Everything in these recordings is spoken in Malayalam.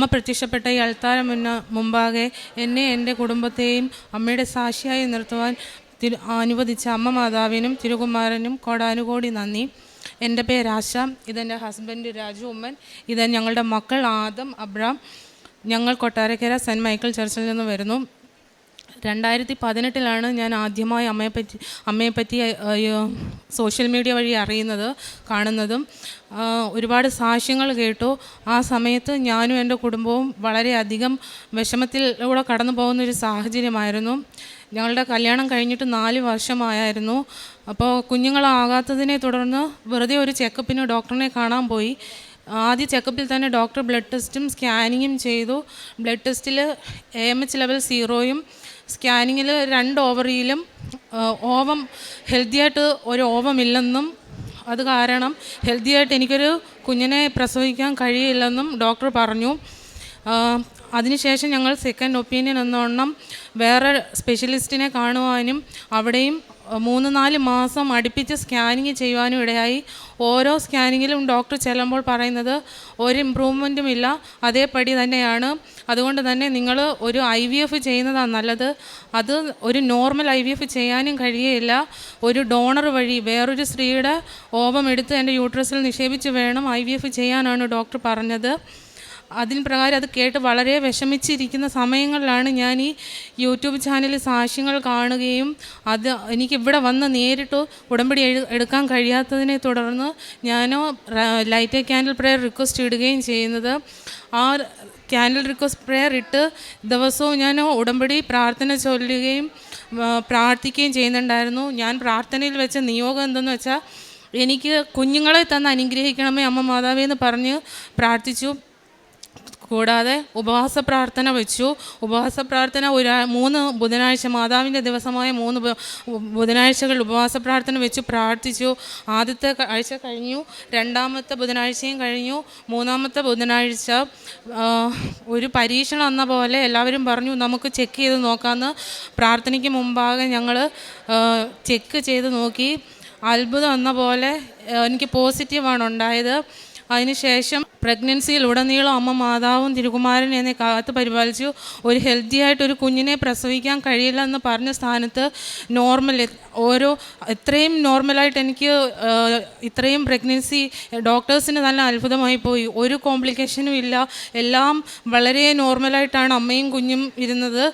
അമ്മ പ്രത്യക്ഷപ്പെട്ട ഈ അൾത്താര മുന്ന മുമ്പാകെ എന്നെ എന്റെ കുടുംബത്തെയും അമ്മയുടെ സാക്ഷിയായി നിർത്തുവാൻ തിരു അനുവദിച്ച അമ്മ മാതാവിനും തിരുകുമാരനും കോടാനുകോടി നന്ദി. എന്റെ പേര് ആശ ഇതെന്റെ ഹസ്ബൻഡ് രാജു ഉമ്മൻ ഇത് ഞങ്ങളുടെ മക്കൾ ആദം അബ്രാം ഞങ്ങൾ കൊട്ടാരക്കര സെന്റ് മൈക്കിൾ ചർച്ചിൽ നിന്ന് വരുന്നു. രണ്ടായിരത്തി പതിനെട്ടിലാണ് ഞാൻ ആദ്യമായി അമ്മയെപ്പറ്റി അമ്മയെപ്പറ്റി സോഷ്യൽ മീഡിയ വഴി അറിയുന്നത് കാണുന്നതും ഒരുപാട് സാക്ഷ്യങ്ങൾ കേട്ടു. ആ സമയത്ത് ഞാനും എന്റെ കുടുംബവും വളരെയധികം വിഷമത്തിലൂടെ കടന്നു പോകുന്നൊരു സാഹചര്യമായിരുന്നു. ഞങ്ങളുടെ കല്യാണം കഴിഞ്ഞിട്ട് നാല് വർഷമായായിരുന്നു. അപ്പോൾ കുഞ്ഞുങ്ങളാകാത്തതിനെ തുടർന്ന് വെറുതെ ഒരു ചെക്കപ്പിന് ഡോക്ടറിനെ കാണാൻ പോയി. ആദ്യ ചെക്കപ്പിൽ തന്നെ ഡോക്ടർ ബ്ലഡ് ടെസ്റ്റും സ്കാനിങ്ങും ചെയ്തു. ബ്ലഡ് ടെസ്റ്റിൽ എ എം എച്ച് ലെവൽ സീറോയും സ്കാനിങ്ങിൽ രണ്ട് ഓവറിയിലും ഓവം ഹെൽത്തിയായിട്ട് ഒരു ഓവമില്ലെന്നും അത് കാരണം ഹെൽത്തിയായിട്ട് എനിക്കൊരു കുഞ്ഞിനെ പ്രസവിക്കാൻ കഴിയില്ലെന്നും ഡോക്ടർ പറഞ്ഞു. അതിനുശേഷം ഞങ്ങൾ സെക്കൻഡ് ഒപ്പീനിയൻ എന്നോണം വേറെ സ്പെഷ്യലിസ്റ്റിനെ കാണുവാനും അവിടെയും മൂന്ന് നാല് മാസം അടുപ്പിച്ച് സ്കാനിങ് ചെയ്യുവാനും ഇടയായി. ഓരോ സ്കാനിങ്ങിലും ഡോക്ടർ ചെല്ലുമ്പോൾ പറയുന്നത് ഒരു ഇമ്പ്രൂവ്മെന്റും ഇല്ല. അതേപടി തന്നെയാണ്. അതുകൊണ്ട് തന്നെ നിങ്ങൾ ഒരു ഐ വി എഫ് ചെയ്യുന്നതാണ് നല്ലത്. അത് ഒരു നോർമൽ ഐ വി എഫ് ചെയ്യാനും കഴിയുകയില്ല. ഒരു ഡോണർ വഴി വേറൊരു സ്ത്രീയുടെ ഓപം എടുത്ത് എന്റെ യൂട്രസിൽ നിക്ഷേപിച്ച് വേണം ഐ വി എഫ് ചെയ്യാനാണ് ഡോക്ടർ പറഞ്ഞത്. അതിന് പ്രകാരം അത് കേട്ട് വളരെ വിഷമിച്ചിരിക്കുന്ന സമയങ്ങളിലാണ് ഞാൻ ഈ യൂട്യൂബ് ചാനൽ സാക്ഷ്യങ്ങൾ കാണുകയും അത് എനിക്ക് ഇവിടെ വന്ന് നേരിട്ട് ഉടമ്പടി എടുക്കാൻ കഴിയാത്തതിനെ തുടർന്ന് ഞാനോ ലൈറ്റ് ക്യാൻഡിൽ പ്രയർ റിക്വസ്റ്റ് ഇടുകയും ചെയ്യുന്നത്. ആ ക്യാൻഡിൽ റിക്വസ്റ്റ് പ്രയർ ഇട്ട് ദിവസവും ഞാൻ ഉടമ്പടി പ്രാർത്ഥന ചൊല്ലുകയും പ്രാർത്ഥിക്കുകയും ചെയ്യുന്നുണ്ടായിരുന്നു. ഞാൻ പ്രാർത്ഥനയിൽ വെച്ച നിയോഗം എന്തെന്ന് വെച്ചാൽ എനിക്ക് കുഞ്ഞുങ്ങളെ തന്ന് അനുഗ്രഹിക്കണമേ അമ്മ മാതാവേ എന്ന് പറഞ്ഞ് പ്രാർത്ഥിച്ചു. കൂടാതെ ഉപവാസ പ്രാർത്ഥന വെച്ചു. ഉപവാസ പ്രാർത്ഥന ഒരാ മൂന്ന് ബുധനാഴ്ച മാതാവിന്റെ ദിവസമായ മൂന്ന് ബുധനാഴ്ചകൾ ഉപവാസ പ്രാർത്ഥന വെച്ച് പ്രാർത്ഥിച്ചു. ആദ്യത്തെ ആഴ്ച കഴിഞ്ഞു രണ്ടാമത്തെ ബുധനാഴ്ചയും കഴിഞ്ഞു മൂന്നാമത്തെ ബുധനാഴ്ച ഒരു പരീക്ഷണം എന്ന പോലെ എല്ലാവരും പറഞ്ഞു നമുക്ക് ചെക്ക് ചെയ്ത് നോക്കാമെന്ന് പ്രാർത്ഥനയ്ക്ക് മുമ്പാകെ ഞങ്ങൾ ചെക്ക് ചെയ്ത് നോക്കി. അത്ഭുതം എന്ന പോലെ എനിക്ക് പോസിറ്റീവാണ് ഉണ്ടായത്. അതിനുശേഷം പ്രഗ്നൻസിയിൽ ഉടനീളം അമ്മ മാതാവും തിരുകുമാരൻ എന്നെ കാത്ത് പരിപാലിച്ചു. ഒരു ഹെൽത്തി ആയിട്ട് ഒരു കുഞ്ഞിനെ പ്രസവിക്കാൻ കഴിയില്ല എന്ന് പറഞ്ഞ സ്ഥാനത്ത് നോർമൽ ഓരോ എത്രയും നോർമലായിട്ട് എനിക്ക് ഇത്രയും പ്രഗ്നൻസി ഡോക്ടേഴ്സിന് നല്ല അത്ഭുതമായി പോയി. ഒരു കോംപ്ലിക്കേഷനും ഇല്ല. എല്ലാം വളരെ നോർമലായിട്ടാണ് അമ്മയും കുഞ്ഞും ഇരുന്നത്.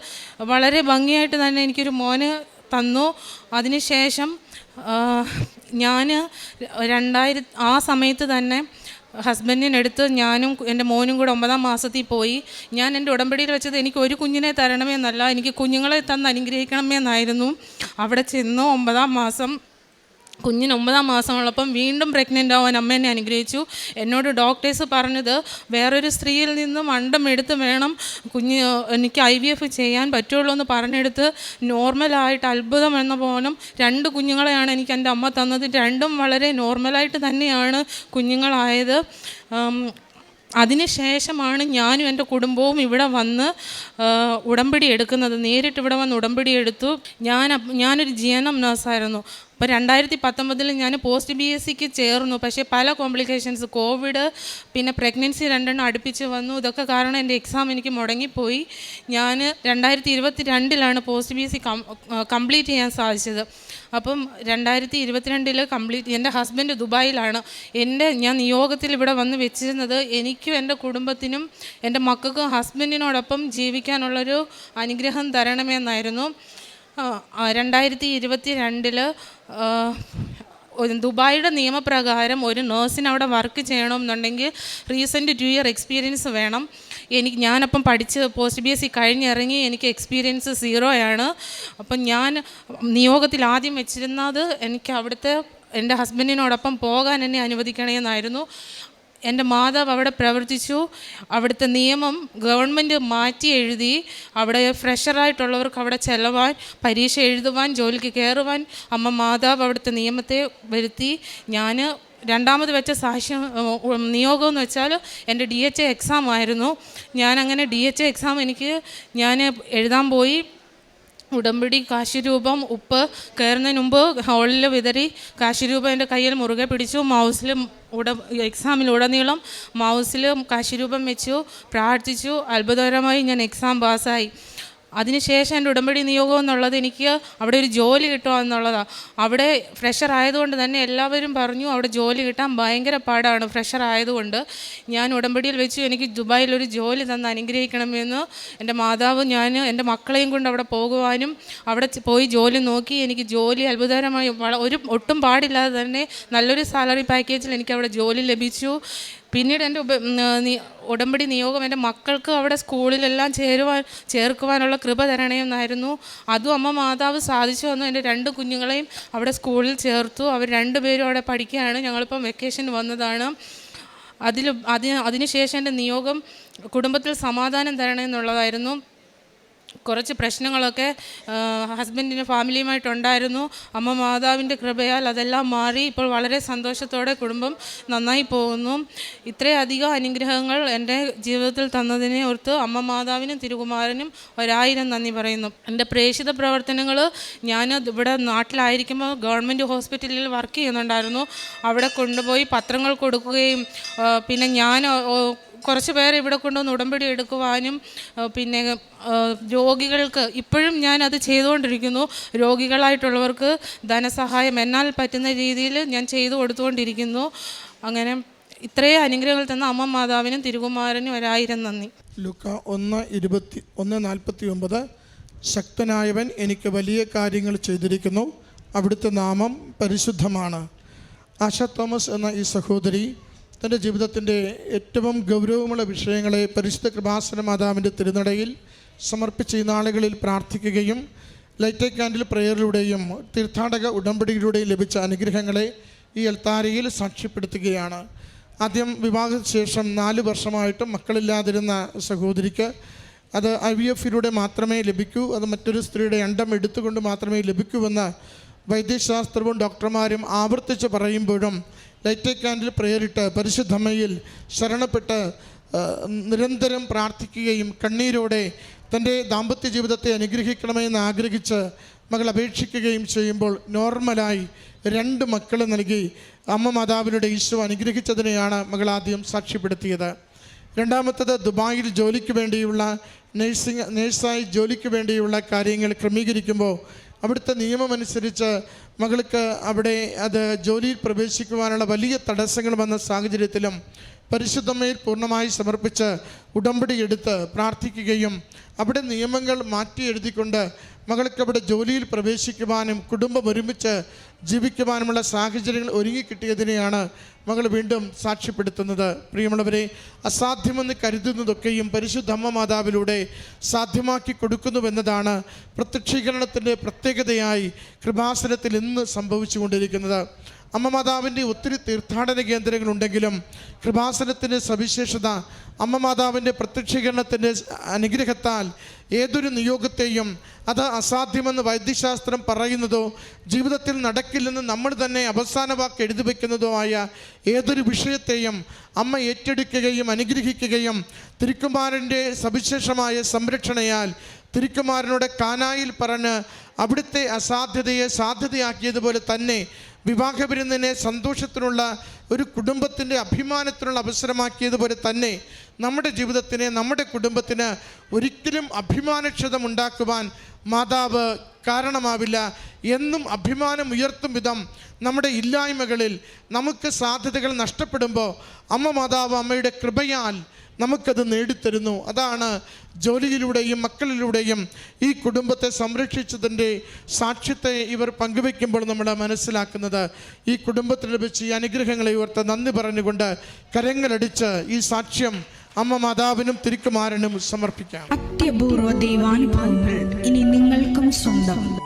വളരെ ഭംഗിയായിട്ട് തന്നെ എനിക്കൊരു മോന് തന്നു. അതിനുശേഷം ഞാൻ രണ്ടായിരത്തി ആ സമയത്ത് തന്നെ ഹസ്ബൻഡിനടുത്ത് ഞാനും എന്റെ മോനും കൂടെ ഒമ്പതാം മാസത്തിൽ പോയി. ഞാൻ എന്റെ ഉടമ്പടിയിൽ വെച്ചത് എനിക്ക് ഒരു കുഞ്ഞിനെ തരണമെന്നല്ല എനിക്ക് കുഞ്ഞുങ്ങളെ തന്ന് അനുഗ്രഹിക്കണമെന്നായിരുന്നു അവിടെ ചെന്നു ഒമ്പതാം മാസം കുഞ്ഞിന് ഒമ്പതാം മാസമുള്ളപ്പം വീണ്ടും പ്രഗ്നന്റ് ആവാൻ അമ്മ എന്നെ അനുഗ്രഹിച്ചു. എന്നോട് ഡോക്ടേഴ്സ് പറഞ്ഞത് വേറൊരു സ്ത്രീയിൽ നിന്നും അണ്ടം എടുത്ത് വേണം കുഞ്ഞ് എനിക്ക് ഐ വി എഫ് ചെയ്യാൻ പറ്റുള്ളൂ എന്ന് പറഞ്ഞെടുത്ത് നോർമലായിട്ട് അത്ഭുതം എന്ന പോലും രണ്ട് കുഞ്ഞുങ്ങളെയാണ് എനിക്ക് എന്റെ അമ്മ തന്നത്. രണ്ടും വളരെ നോർമലായിട്ട് തന്നെയാണ് കുഞ്ഞുങ്ങളായത്. അതിനുശേഷമാണ് ഞാനും എന്റെ കുടുംബവും ഇവിടെ വന്ന് ഉടമ്പടി എടുക്കുന്നത്. നേരിട്ട് ഇവിടെ വന്ന് ഉടമ്പടി എടുത്തു. ഞാൻ ഞാനൊരു ജി എൻ എം നഴ്സായിരുന്നു അപ്പോൾ രണ്ടായിരത്തി പത്തൊമ്പതിൽ ഞാൻ പോസ്റ്റ് ബി എസ് സിക്ക് ചേർന്നു. പക്ഷേ പല കോംപ്ലിക്കേഷൻസ് കോവിഡ് പിന്നെ പ്രഗ്നൻസി രണ്ടെണ്ണം അടുപ്പിച്ച് വന്നു. ഇതൊക്കെ കാരണം എന്റെ എക്സാം എനിക്ക് മുടങ്ങിപ്പോയി. ഞാൻ രണ്ടായിരത്തി ഇരുപത്തി രണ്ടിലാണ് post B S C complete ചെയ്യാൻ സാധിച്ചത്. അപ്പം രണ്ടായിരത്തി ഇരുപത്തിരണ്ടിൽ കംപ്ലീറ്റ് എന്റെ ഹസ്ബൻഡ് ദുബായിലാണ്. എന്റെ ഞാൻ നിയോഗത്തിൽ ഇവിടെ വന്ന് വെച്ചിരുന്നത് എനിക്കും എന്റെ കുടുംബത്തിനും എന്റെ മക്കൾക്കും ഹസ്ബൻഡിനോടൊപ്പം ജീവിക്കാനുള്ളൊരു അനുഗ്രഹം തരണമെന്നായിരുന്നു. രണ്ടായിരത്തി ഇരുപത്തി രണ്ടിൽ ദുബായിയുടെ നിയമപ്രകാരം ഒരു നേഴ്സിന് അവിടെ വർക്ക് ചെയ്യണമെന്നുണ്ടെങ്കിൽ റീസെന്റ് ടു ഇയർ എക്സ്പീരിയൻസ് വേണം. എനിക്ക് ഞാനപ്പം പഠിച്ച് പോസ്റ്റ് ബി എസ് സി കഴിഞ്ഞിറങ്ങി എനിക്ക് എക്സ്പീരിയൻസ് സീറോ ആണ് അപ്പം ഞാൻ നിയോഗത്തിൽ ആദ്യം വെച്ചിരുന്നത് എനിക്ക് അവിടുത്തെ എന്റെ ഹസ്ബൻഡിനോടൊപ്പം പോകാൻ എന്നെ അനുവദിക്കണമെന്നായിരുന്നു എന്റെ മാതാവ് അവിടെ പ്രവർത്തിച്ചു. അവിടുത്തെ നിയമം ഗവൺമെന്റ് മാറ്റി എഴുതി. അവിടെ ഫ്രഷറായിട്ടുള്ളവർക്ക് അവിടെ ചെലവാൻ പരീക്ഷ എഴുതുവാൻ ജോലിക്ക് കയറുവാൻ അമ്മ മാതാവ് അവിടുത്തെ നിയമത്തെ വരുത്തി. ഞാൻ രണ്ടാമത് വെച്ച സാക്ഷ്യം നിയോഗം എന്ന് വെച്ചാൽ എന്റെ ഡി എച്ച് എക്സാം ആയിരുന്നു ഞാനങ്ങനെ ഡി എച്ച് എക്സാം എനിക്ക് ഞാൻ എഴുതാൻ പോയി. ഉടമ്പടി കാശിരൂപം ഉപ്പ് കയറുന്നതിന് മുമ്പ് ഹോളിൽ വിതറി കാശിരൂപം എന്റെ കയ്യിൽ മുറുകെ പിടിച്ചു മൗസിൽ ഉട എക്സാമിലുടനീളം മൗസിൽ കാശിരൂപം വെച്ചു പ്രാർത്ഥിച്ചു. അത്ഭുതകരമായി ഞാൻ എക്സാം പാസ്സായി അതിനുശേഷം എന്റെ ഉടമ്പടി നിയോഗം എന്നുള്ളത് എനിക്ക് അവിടെ ഒരു ജോലി കിട്ടുക എന്നുള്ളതാണ് അവിടെ ഫ്രഷർ ആയതുകൊണ്ട് തന്നെ എല്ലാവരും പറഞ്ഞു അവിടെ ജോലി കിട്ടാൻ ഭയങ്കര പാടാണ് ഫ്രഷർ ആയതുകൊണ്ട്. ഞാൻ ഉടമ്പടിയിൽ വെച്ച് എനിക്ക് ദുബായിൽ ഒരു ജോലി തന്ന് അനുഗ്രഹിക്കണമെന്ന് എന്റെ മാതാവ് ഞാൻ എന്റെ മക്കളെയും കൊണ്ട് അവിടെ പോകുവാനും അവിടെ പോയി ജോലി നോക്കി എനിക്ക് ജോലി അത്ഭുതകരമായി ഒരു ഒട്ടും പാടില്ലാതെ തന്നെ നല്ലൊരു സാലറി പാക്കേജിൽ എനിക്ക് അവിടെ ജോലി ലഭിച്ചു. പിന്നീട് എന്റെ ഉപ ഉടമ്പടി നിയോഗം എന്റെ മക്കൾക്ക് അവിടെ സ്കൂളിലെല്ലാം ചേരുവാൻ ചേർക്കുവാനുള്ള കൃപ തരണമെന്നായിരുന്നു അതും അമ്മ മാതാവ് സാധിച്ചു വന്നു എന്റെ രണ്ട് കുഞ്ഞുങ്ങളെയും അവിടെ സ്കൂളിൽ ചേർത്തു. അവർ രണ്ടുപേരും അവിടെ പഠിക്കുകയാണ്. ഞങ്ങളിപ്പം വെക്കേഷൻ വന്നതാണ്. അതിൽ അതിന് അതിനുശേഷം എന്റെ നിയോഗം കുടുംബത്തിൽ സമാധാനം തരണമെന്നുള്ളതായിരുന്നു കുറച്ച് പ്രശ്നങ്ങളൊക്കെ ഹസ്ബൻഡിന് ഫാമിലിയുമായിട്ടുണ്ടായിരുന്നു അമ്മ മാതാവിന്റെ കൃപയാൽ അതെല്ലാം മാറി ഇപ്പോൾ വളരെ സന്തോഷത്തോടെ കുടുംബം നന്നായി പോകുന്നു. ഇത്രയധികം അനുഗ്രഹങ്ങൾ എന്റെ ജീവിതത്തിൽ തന്നതിനെ ഓർത്ത് അമ്മ മാതാവിനും തിരുകുമാരനും ഒരായിരം നന്ദി പറയുന്നു. എന്റെ പ്രേക്ഷിത പ്രവർത്തനങ്ങൾ ഞാൻ ഇവിടെ നാട്ടിലായിരിക്കുമ്പോൾ ഗവൺമെന്റ് ഹോസ്പിറ്റലിൽ വർക്ക് ചെയ്യുന്നുണ്ടായിരുന്നു. അവിടെ കൊണ്ടുപോയി പത്രങ്ങൾ കൊടുക്കുകയും പിന്നെ ഞാൻ കുറച്ച് പേർ ഇവിടെ കൊണ്ടുവന്ന് ഉടമ്പടി എടുക്കുവാനും പിന്നെ രോഗികൾക്ക് ഇപ്പോഴും ഞാൻ അത് ചെയ്തുകൊണ്ടിരിക്കുന്നു. രോഗികളായിട്ടുള്ളവർക്ക് ധനസഹായം എന്നാൽ പറ്റുന്ന രീതിയിൽ ഞാൻ ചെയ്തു കൊടുത്തുകൊണ്ടിരിക്കുന്നു. അങ്ങനെ ഇത്രയും അനുഗ്രഹങ്ങൾ തന്ന അമ്മ മാതാവിനും തിരുകുമാരനും ഒരായിരം നന്ദി. ലുക്ക ഒന്ന് ഇരുപത്തി ഒന്ന് നാൽപ്പത്തി ഒമ്പത് ശക്തനായവൻ എനിക്ക് വലിയ കാര്യങ്ങൾ ചെയ്തിരിക്കുന്നു. അവിടുത്തെ നാമം പരിശുദ്ധമാണ്. ആശ തോമസ് എന്ന ഈ സഹോദരി തന്റെ ജീവിതത്തിന്റെ ഏറ്റവും ഗൗരവമുള്ള വിഷയങ്ങളെ പരിശുദ്ധ കൃപാസന മാതാവിന്റെ തിരുനടയിൽ സമർപ്പിച്ച ഈ നാളുകളിൽ പ്രാർത്ഥിക്കുകയും ലൈറ്റ് കാൻഡിൽ പ്രേയറിലൂടെയും തീർത്ഥാടക ഉടമ്പടിയിലൂടെയും ലഭിച്ച അനുഗ്രഹങ്ങളെ ഈ എൽത്താരയിൽ സാക്ഷ്യപ്പെടുത്തുകയാണ്. ആദ്യം വിവാഹത്തിന് ശേഷം നാല് വർഷമായിട്ടും മക്കളില്ലാതിരുന്ന സഹോദരിക്ക് അത് ഐ വി എഫിലൂടെ മാത്രമേ ലഭിക്കൂ അത് മറ്റൊരു സ്ത്രീയുടെ അണ്ടം എടുത്തുകൊണ്ട് മാത്രമേ ലഭിക്കൂവെന്ന് വൈദ്യശാസ്ത്രവും ഡോക്ടർമാരും ആവർത്തിച്ച് പറയുമ്പോഴും ലൈറ്റ് ക്യാൻഡിൽ പ്രേരിട്ട് പരിശുദ്ധമ്മയിൽ ശരണപ്പെട്ട് നിരന്തരം പ്രാർത്ഥിക്കുകയും കണ്ണീരോടെ തന്റെ ദാമ്പത്യ ജീവിതത്തെ അനുഗ്രഹിക്കണമെന്ന് ആഗ്രഹിച്ച് മകൾ അപേക്ഷിക്കുകയും ചെയ്യുമ്പോൾ നോർമലായി രണ്ട് മക്കൾ നൽകി അമ്മ മാതാവിനുടെ ഈശോ അനുഗ്രഹിച്ചതിനെയാണ് മകൾ ആദ്യം സാക്ഷ്യപ്പെടുത്തിയത്. രണ്ടാമത്തത് ദുബായിൽ ജോലിക്ക് വേണ്ടിയുള്ള നേഴ്സിംഗ് നേഴ്സായി ജോലിക്ക് വേണ്ടിയുള്ള കാര്യങ്ങൾ ക്രമീകരിക്കുമ്പോൾ അവിടുത്തെ നിയമമനുസരിച്ച് മകൾക്ക് അവിടെ അത് ജോലിയിൽ പ്രവേശിക്കുവാനുള്ള വലിയ തടസ്സങ്ങൾ വന്ന സാഹചര്യത്തിലും പരിശുദ്ധമ്മയിൽ പൂർണമായി സമർപ്പിച്ച് ഉടമ്പടി എടുത്ത് പ്രാർത്ഥിക്കുകയും അവിടെ നിയമങ്ങൾ മാറ്റി എഴുതിക്കൊണ്ട് മകൾക്ക് അവിടെ ജോലിയിൽ പ്രവേശിക്കുവാനും കുടുംബം ഒരുമിച്ച് ജീവിക്കുവാനുമുള്ള സാഹചര്യങ്ങൾ ഒരുങ്ങിക്കിട്ടിയതിനെയാണ് മകൾ വീണ്ടും സാക്ഷ്യപ്പെടുത്തുന്നത്. പ്രിയമുള്ളവരെ അസാധ്യമെന്ന് കരുതുന്നതൊക്കെയും പരിശുദ്ധമ്മ മാതാവിലൂടെ സാധ്യമാക്കി കൊടുക്കുന്നുവെന്നതാണ് പ്രത്യക്ഷീകരണത്തിന്റെ പ്രത്യേകതയായി കൃപാസനത്തിൽ ഇന്ന് സംഭവിച്ചുകൊണ്ടിരിക്കുന്നത്. അമ്മ മാതാവിന്റെ ഒത്തിരി തീർത്ഥാടന കേന്ദ്രങ്ങളുണ്ടെങ്കിലും കൃപാസനത്തിന്റെ സവിശേഷത അമ്മ മാതാവിന്റെ പ്രത്യക്ഷീകരണത്തിന്റെ അനുഗ്രഹത്താൽ ഏതൊരു നിയോഗത്തെയും അത് അസാധ്യമെന്ന് വൈദ്യശാസ്ത്രം പറയുന്നതോ ജീവിതത്തിൽ നടക്കില്ലെന്ന് നമ്മൾ തന്നെ അവസാന വാക്ക് എഴുതി വയ്ക്കുന്നതോ ആയ ഏതൊരു വിഷയത്തെയും അമ്മ ഏറ്റെടുക്കുകയും അനുഗ്രഹിക്കുകയും തിരുക്കുമാരന്റെ സവിശേഷമായ സംരക്ഷണയാൽ തിരുക്കുമാരനോട് കാനായിൽ പറഞ്ഞ് അവിടുത്തെ അസാധ്യതയെ സാധ്യതയാക്കിയതുപോലെ തന്നെ വിവാഹവിരുന്നിനെ സന്തോഷത്തിനുള്ള ഒരു കുടുംബത്തിന്റെ അഭിമാനത്തിനുള്ള അവസരമാക്കിയതുപോലെ തന്നെ നമ്മുടെ ജീവിതത്തിനെ നമ്മുടെ കുടുംബത്തിന് ഒരിക്കലും അഭിമാനക്ഷതം ഉണ്ടാക്കുവാൻ മാതാവ് കാരണമാവില്ല. എന്നും അഭിമാനം ഉയർത്തും വിധം നമ്മുടെ ഇല്ലായ്മകളിൽ നമുക്ക് സാധ്യതകൾ നഷ്ടപ്പെടുമ്പോൾ അമ്മ മാതാവ് അമ്മയുടെ കൃപയാൽ നമുക്കത് നേടിത്തരുന്നു. അതാണ് ജോലിയിലൂടെയും മക്കളിലൂടെയും ഈ കുടുംബത്തെ സംരക്ഷിച്ചതിന്റെ സാക്ഷ്യത്തെ ഇവർ പങ്കുവെക്കുമ്പോൾ നമ്മൾ മനസ്സിലാക്കുന്നത്. ഈ കുടുംബത്തിൽ ലഭിച്ച ഈ അനുഗ്രഹങ്ങളെ ഓർത്ത് നന്ദി പറഞ്ഞുകൊണ്ട് കരങ്ങളടിച്ച് ഈ സാക്ഷ്യം അമ്മ മാതാവിനും തിരുക്കുമാരനും സമർപ്പിക്കാം. അത്യപൂർവ ദൈവാനുഭവങ്ങൾ ഇനി നിങ്ങൾക്കും സ്വന്തം.